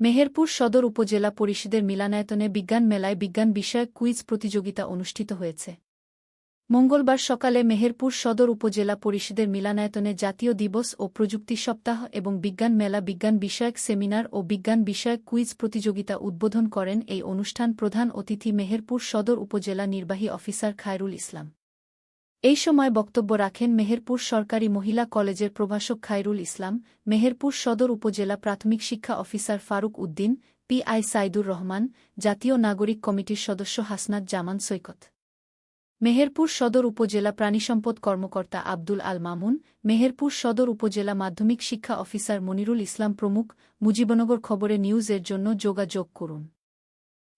মেহেরপুর সদর উপজেলা পরিষদের মিলানায়তনে বিজ্ঞান মেলায় বিজ্ঞান বিষয়ক কুইজ প্রতিযোগিতা অনুষ্ঠিত হয়েছে। মঙ্গলবার সকালে মেহেরপুর সদর উপজেলা পরিষদের মিলানায়তনে জাতীয় দিবস ও প্রযুক্তি সপ্তাহ এবং বিজ্ঞান মেলা বিজ্ঞান বিষয়ক সেমিনার ও বিজ্ঞান বিষয়ক কুইজ প্রতিযোগিতা উদ্বোধন করেন এই অনুষ্ঠান প্রধান অতিথি মেহেরপুর সদর উপজেলা নির্বাহী অফিসার খায়রুল ইসলাম। এই সময় বক্তব্য রাখেন মেহেরপুর সরকারি মহিলা কলেজের প্রভাষক খায়রুল ইসলাম, মেহেরপুর সদর উপজেলা প্রাথমিক শিক্ষা অফিসার ফারুক উদ্দিন, পিআই সাইদুর রহমান, জাতীয় নাগরিক কমিটির সদস্য হাসনাত জামান সৈকত। মেহেরপুর সদর উপজেলা প্রাণিসম্পদ কর্মকর্তা আব্দুল আল মামুন, মেহেরপুর সদর উপজেলা মাধ্যমিক শিক্ষা অফিসার মনিরুল ইসলাম প্রমুখ, মুজিবনগর খবরে নিউজের জন্য যোগাযোগ করুন।